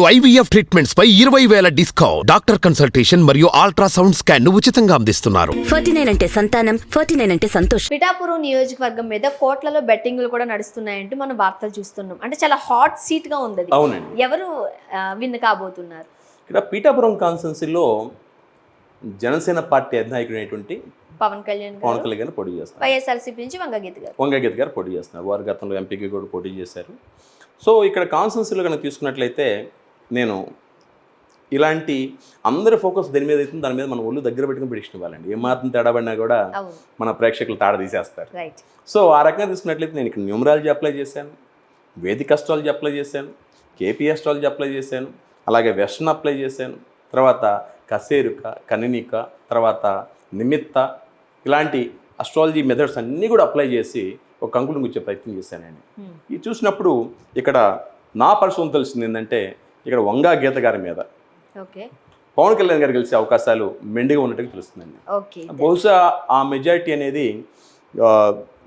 IVF treatments పై ఇరవై వేల డిస్కౌంట్. డాక్టర్ కన్సల్టేషన్ మరియు అల్ట్రాసౌండ్ స్కాన్ను ఉచితంగా అందిస్తున్నారు. ఫార్టీ నైన్ అంటే సంతానం ఫార్టీ నైన్ అంటే సంతోషం. పిఠాపురం నియోజకవర్గం మీద కోట్లలో బెట్టింగ్లు కూడా నడుస్తున్నాయంటూ మనం వార్తలు చూస్తున్నాం. అంటే చాలా హాట్ సీట్గా ఉంది అది. అవునండి. ఎవరు విన్ కాబోతున్నారు? ఇక్కడ పీఠాపురం కాన్స్టెన్సీలో జనసేన పార్టీ అధినాయకుడైనటువంటి పవన్ కళ్యాణ్ పవన్ గారు కళ్యాణ్ గారు పోటీ చేస్తున్నారు. వైఎస్ఆర్సీపీ నుంచి వంగగీత గారు. వంగగీత గారు పోటీ చేస్తున్నారు. వారు గతంలో ఎంపీకి కూడా పోటీ చేశారు. సో ఇక్కడ కాన్స్టెన్సీలో కనుక తీసుకున్నట్లయితే నేను ఇలాంటి అందరి ఫోకస్ దేని మీద అయితే దాని మీద మనం ఒళ్ళు దగ్గర పెట్టుకుని ప్రిడిక్షన్ ఇవ్వాలండి. ఏ మాత్రం తేడా పడినా కూడా మన ప్రేక్షకులు తాడ తీసేస్తారు. సో ఆ రకంగా తీసుకున్నట్లయితే నేను ఇక్కడ న్యూమరాలజీ అప్లై చేశాను వేదిక అస్ట్రాలజీ అప్లై చేశాను కేపీ అస్ట్రాలజీ అప్లై చేశాను అలాగే వెస్టర్న్ అప్లై చేశాను తర్వాత కసేరుక కనినిక తర్వాత నిమిత్త ఇలాంటి అస్ట్రాలజీ మెథడ్స్ అన్నీ కూడా అప్లై చేసి ఒక కంకులు గుచ్చే ప్రయత్నం చేశానండి. ఇది చూసినప్పుడు ఇక్కడ నా పరిశోధన తెలిసింది ఏంటంటే ఇక్కడ వంగా గీత గారి మీద. ఓకే. పవన్ కళ్యాణ్ గారు గెలిచే అవకాశాలు మెండుగా ఉన్నట్టుగా తెలుస్తుందండి. ఓకే. బహుశా ఆ మెజారిటీ అనేది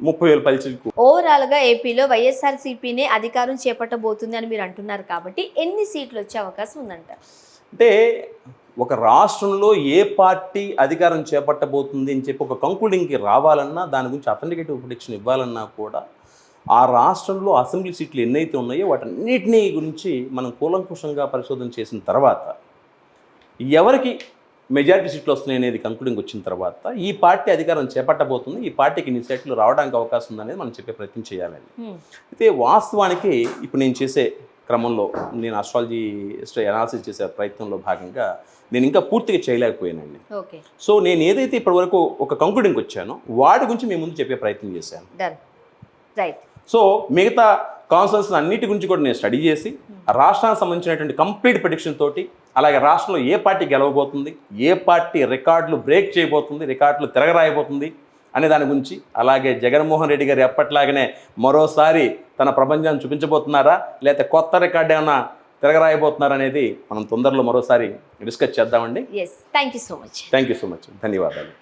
ముప్పై వేల పైచలకు ఓవరాల్గా ఏపీలో వైఎస్ఆర్సీపీనే అధికారం చేపట్టబోతుంది అని మీరు అంటున్నారు కాబట్టి ఎన్ని సీట్లు వచ్చే అవకాశం ఉందంట? అంటే ఒక రాష్ట్రంలో ఏ పార్టీ అధికారం చేపట్టబోతుంది అని చెప్పి ఒక కంక్లూడింగ్కి రావాలన్నా దాని గురించి అథెంటికేటివ్ ప్రొడిక్షన్ ఇవ్వాలన్నా కూడా ఆ రాష్ట్రంలో అసెంబ్లీ సీట్లు ఎన్నైతే ఉన్నాయో వాటన్నిటినీ గురించి మనం కూలంకుషంగా పరిశోధన చేసిన తర్వాత ఎవరికి మెజారిటీ సీట్లు వస్తున్నాయి అనేది కంక్లూడింగ్ వచ్చిన తర్వాత ఈ పార్టీ అధికారం చేపట్టబోతుంది ఈ పార్టీకి ఇన్ని సీట్లు రావడానికి అవకాశం ఉందనేది మనం చెప్పే ప్రయత్నం చేయాలండి. అయితే వాస్తవానికి ఇప్పుడు నేను చేసే క్రమంలో నేను అస్ట్రాలజీ అనాలిసిస్ చేసే ప్రయత్నంలో భాగంగా నేను ఇంకా పూర్తిగా చేయలేకపోయానండి. సో నేను ఏదైతే ఇప్పటివరకు ఒక కంక్లూడింగ్కి వచ్చానో వాటి గురించి మీ ముందు చెప్పే ప్రయత్నం చేశాను. రైట్ సో మిగతా కాన్సల్స్ అన్నిటి గురించి కూడా నేను స్టడీ చేసి రాష్ట్రానికి సంబంధించినటువంటి కంప్లీట్ ప్రిడిక్షన్ తోటి అలాగే రాష్ట్రంలో ఏ పార్టీ గెలవబోతుంది ఏ పార్టీ రికార్డులు బ్రేక్ చేయబోతుంది రికార్డులు తిరగరాయబోతుంది అనే దాని గురించి అలాగే జగన్మోహన్ రెడ్డి గారు ఎప్పట్లాగనే మరోసారి తన ప్రపంచాన్ని చూపించబోతున్నారా లేకపోతే కొత్త రికార్డు ఏమైనా తిరగరాయబోతున్నారా అనేది మనం తొందరలో మరోసారి డిస్కస్ చేద్దామండి. Thank you so much thank you so much ధన్యవాదాలు.